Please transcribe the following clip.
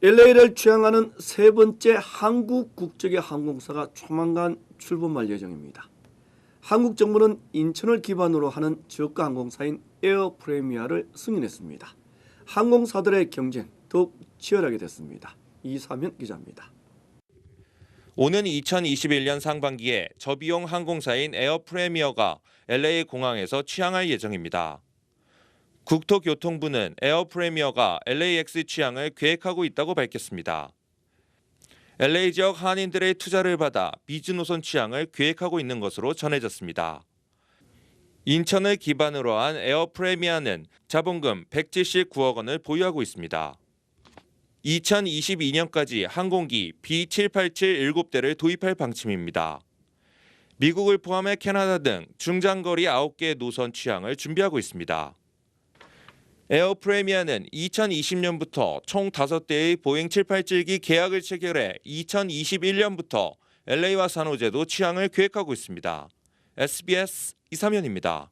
LA를 취항하는 세 번째 한국 국적의 항공사가 조만간 출범할 예정입니다. 한국 정부는 인천을 기반으로 하는 저가 항공사인 에어 프레미아를 승인했습니다. 항공사들의 경쟁 더욱 치열하게 됐습니다. 이사면 기자입니다. 오는 2021년 상반기에 저비용 항공사인 에어 프레미어가 LA 공항에서 취항할 예정입니다. 국토교통부는 에어 프레미어가 LAX 취항을 계획하고 있다고 밝혔습니다. LA 지역 한인들의 투자를 받아 비즈 노선 취항을 계획하고 있는 것으로 전해졌습니다. 인천을 기반으로 한 에어 프레미아는 자본금 179억 원을 보유하고 있습니다. 2022년까지 항공기 B787 7대를 도입할 방침입니다. 미국을 포함해 캐나다 등 중장거리 9개 노선 취항을 준비하고 있습니다. 에어 프레미아는 2020년부터 총 5대의 보잉 787기 계약을 체결해 2021년부터 LA와 산호제도 취항을 계획하고 있습니다. SBS 이사면입니다.